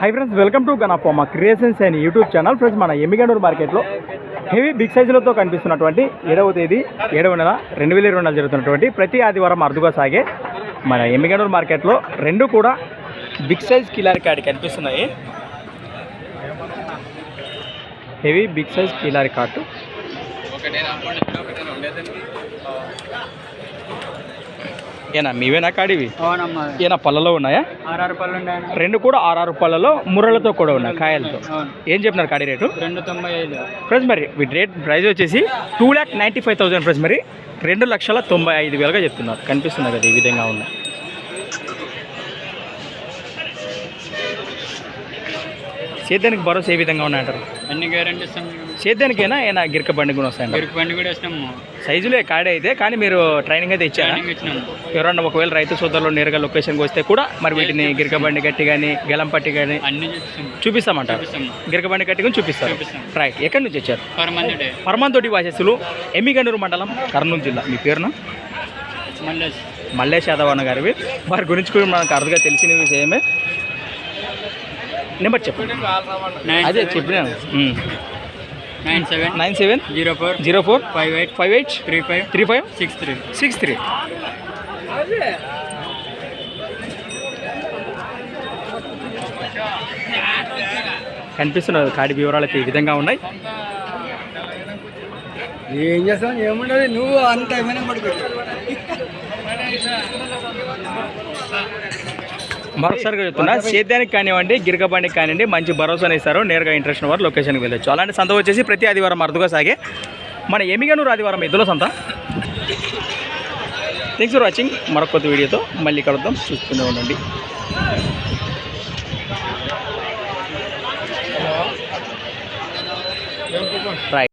Hi friends welcome to Ganapamma creations and YouTube channel friends మన ఎమ్మిగనూరు మార్కెట్లో heavy big సైజులతో కనిపిస్తున్నటువంటి ఏడవ తేదీ ఏడవ నెల రెండు వేల ఇరవై నెల జరుగుతున్నటువంటి ప్రతి ఆదివారం అరుదుగా సాగే మన ఎమ్మిగనూరు మార్కెట్లో రెండు కూడా బిగ్ సైజ్ కిలారి కాడి కనిపిస్తున్నాయి. హెవీ బిగ్ సైజ్ కిలారి కాటు ఏనా మీవేనా కాడివి? ఏనా పళ్ళలో ఉన్నాయా? ఆర్ఆర్ పళ్ళు రెండు కూడా ఆరారు పళ్ళలో ముర్రలతో కూడా ఉన్నాయి కాయలతో. ఏం చెప్పినారు కాడి రేటు? రెండు తొంభై ఐదు. ఫ్రెండ్స్ మరి వీటి రేట్ ప్రైస్ వచ్చేసి two lakh ninety five thousand friends మరి రెండు లక్షల తొంభై ఐదు వేలుగా చెప్తున్నారు. కనిపిస్తుంది కదా ఈ విధంగా ఉన్నాయి. సేద్యానికి భరోసా ఏ విధంగా ఉన్నాయంటారు? అన్ని గ్యారెంటీ ఇస్తాం. సేద్యానికైనా ఏనా గిరక బండి కూడా వస్తాయంటారు? పెరుగు బండి కూడా ఇస్తాము సైజులే కాడే అయితే కానీ మీరు ట్రైనింగ్ అయితే ఇచ్చారా? ఎవరన్నా ఒకవేళ రైతు సోదరులు నేరుగా లొకేషన్కి వస్తే కూడా మరి వీటిని గిరక బండి గట్టి కానీ గెలం పట్టి కానీ అన్ని చూపిస్తాము చూపిస్తామంటారు? చూపిస్తాము గిరక బండి గట్టి కానీ చూపిస్తారు? చూపిస్తాం. రైట్ ఎక్కడి నుంచి వచ్చారు? పరమాంతోటి వాసస్సులు ఎమ్మిగండూరు మండలం కర్నూలు జిల్లా. మీ పేరున? మళ్ళీ మల్లేష్ యాదవ్ అన్న గారివి. వారి గురించి కూడా మనకు అరుదుగా తెలిసిన విషయమే. నెంబర్ చెప్పండి అదే చెప్పినాను nine seven nine seven zero four zero four five eight five eight three five three five six three. Six three. కనిపిస్తున్నది కాడి వివరాలు అయితే ఈ విధంగా ఉన్నాయి. ఏం చేస్తాం? ఏముండదు. నువ్వు అంత ఏమైనా పడుకో మరొకసారిగా చెప్తున్నా సేద్యానికి కానివ్వండి గిరగబండికి కానివ్వండి మంచి భరోసాని ఇస్తారు. నేరుగా ఇంట్రెస్ట్ వారు లొకేషన్కి వెళ్ళొచ్చు. అలాంటి సంత వచ్చేసి ప్రతి ఆదివారం అరుదుగా సాగే. మన ఎమిగనూరు ఆదివారం ఎద్దుల సంత. థ్యాంక్స్ ఫర్ వాచింగ్ మరొక కొత్త వీడియోతో మళ్ళీ కలుద్దాం. చూస్తూనే ఉండండి. రైట్